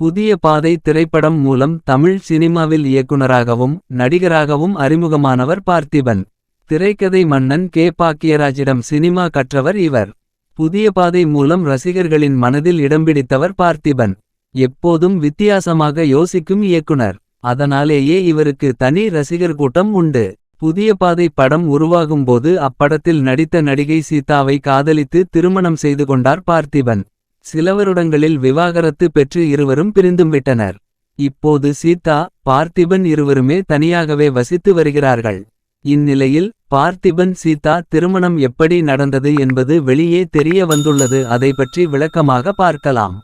புதிய பாதை திரைப்படம் மூலம் தமிழ் சினிமாவில் இயக்குனராகவும் நடிகராகவும் அறிமுகமானவர் பார்த்திபன். திரைக்கதை மன்னன் கே. பாக்கியராஜிடம் சினிமா கற்றவர் இவர். புதிய பாதை மூலம் ரசிகர்களின் மனதில் இடம் பிடித்தவர் பார்த்திபன். எப்போதும் வித்தியாசமாக யோசிக்கும் இயக்குனர். அதனாலேயே இவருக்கு தனி ரசிகர் கூட்டம் உண்டு. புதிய பாதை படம் உருவாகும்போது அப்படத்தில் நடித்த நடிகை சீதாவை காதலித்து திருமணம் செய்து கொண்டார் பார்த்திபன். சிலவருடங்களில் விவாகரத்து பெற்று இருவரும் பிரிந்தும் விட்டனர். இப்போது சீதா பார்த்திபன் இருவருமே தனியாகவே வசித்து வருகிறார்கள். இந்நிலையில் பார்த்திபன் சீதா திருமணம் எப்படி நடந்தது என்பது வெளியே தெரிய வந்துள்ளது அதை பற்றி விளக்கமாக பார்க்கலாம்.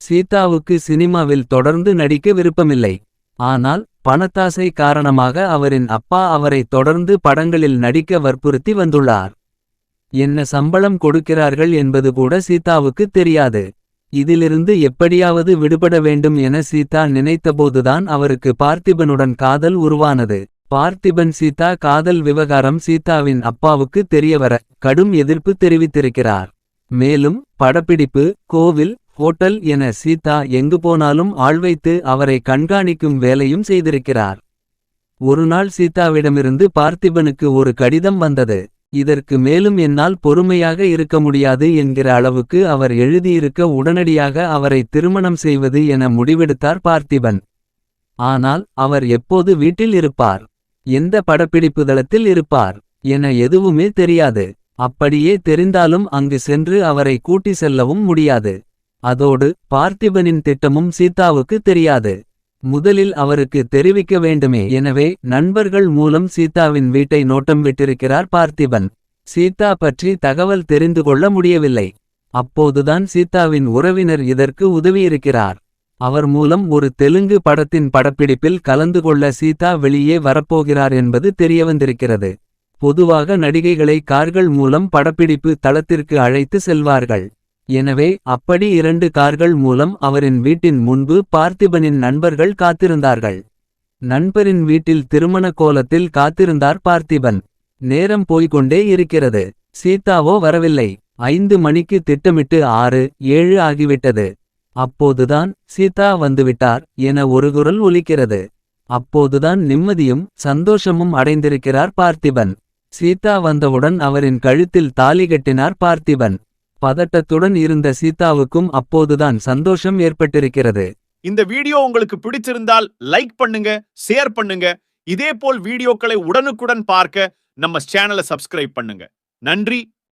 சீதாவுக்கு சினிமாவில் தொடர்ந்து நடிக்க விருப்பமில்லை. ஆனால் பணத்தாசை காரணமாக அவரின் அப்பா அவரை தொடர்ந்து படங்களில் நடிக்க வற்புறுத்தி வந்துள்ளார். என்ன சம்பளம் கொடுக்கிறார்கள் என்பது கூட சீதாவுக்கு தெரியாது. இதிலிருந்து எப்படியாவது விடுபட வேண்டும் என சீதா நினைத்தபோதுதான் அவருக்கு பார்த்திபனுடன் காதல் உருவானது. பார்த்திபன் சீதா காதல் விவகாரம் சீதாவின் அப்பாவுக்கு தெரியவர கடும் எதிர்ப்பு தெரிவித்திருக்கிறார். மேலும் படப்பிடிப்பு கோவில் ஹோட்டல் என சீதா எங்கு போனாலும் ஆள் வைத்து அவரை கண்காணிக்கும் வேலையும் செய்திருக்கிறார். ஒருநாள் சீதாவிடமிருந்து பார்த்திபனுக்கு ஒரு கடிதம் வந்தது. இதற்கு மேலும் என்னால் பொறுமையாக இருக்க முடியாது என்கிற அளவுக்கு அவர் எழுதியிருக்க உடனடியாக அவரை திருமணம் செய்வது என முடிவெடுத்தார் பார்த்திபன். ஆனால் அவர் எப்போது வீட்டில் இருப்பார்? எந்த படப்பிடிப்பு தளத்தில் இருப்பார்? என எதுவுமே தெரியாது. அப்படியே தெரிந்தாலும் அங்கு சென்று அவரை கூட்டி செல்லவும் முடியாது. அதோடு பார்த்திபனின் திட்டமும் சீதாவுக்கு தெரியாது. முதலில் அவருக்கு தெரிவிக்க வேண்டுமே. எனவே நண்பர்கள் மூலம் சீதாவின் வீட்டை நோட்டம் விட்டிருக்கிறார் பார்த்திபன். சீதா பற்றி தகவல் தெரிந்து கொள்ள முடியவில்லை. அப்போதுதான் சீதாவின் உறவினர் இதற்கு உதவியிருக்கிறார். அவர் மூலம் ஒரு தெலுங்கு படத்தின் படப்பிடிப்பில் கலந்து கொள்ள சீதா வெளியே வரப்போகிறார் என்பது தெரியவந்திருக்கிறது. பொதுவாக நடிகைகளை கார்கள் மூலம் படப்பிடிப்பு தளத்திற்கு அழைத்து செல்வார்கள். எனவே அப்படி இரண்டு கார்கள் மூலம் அவரின் வீட்டின் முன்பு பார்த்திபனின் நண்பர்கள் காத்திருந்தார்கள். நண்பரின் வீட்டில் திருமண கோலத்தில் காத்திருந்தார் பார்த்திபன். நேரம் போய்கொண்டே இருக்கிறது. சீதாவோ வரவில்லை. ஐந்து மணிக்கு திட்டமிட்டு ஆறு ஏழு ஆகிவிட்டது. அப்போதுதான் சீதா வந்துவிட்டார் என ஒரு குரல் ஒலிக்கிறது. அப்போதுதான் நிம்மதியும் சந்தோஷமும் அடைந்திருக்கிறார் பார்த்திபன். சீதா வந்தவுடன் அவரின் கழுத்தில் தாலி கட்டினார் பார்த்திபன். பதட்டத்துடன் இருந்த சீதாவுக்கும் அப்போதுதான் சந்தோஷம் ஏற்பட்டிருக்கிறது. இந்த வீடியோ உங்களுக்கு பிடிச்சிருந்தால் லைக் பண்ணுங்க ஷேர் பண்ணுங்க. இதே போல் வீடியோக்களை உடனுக்குடன் பார்க்க நம்ம சேனலை சப்ஸ்கிரைப் பண்ணுங்க. நன்றி.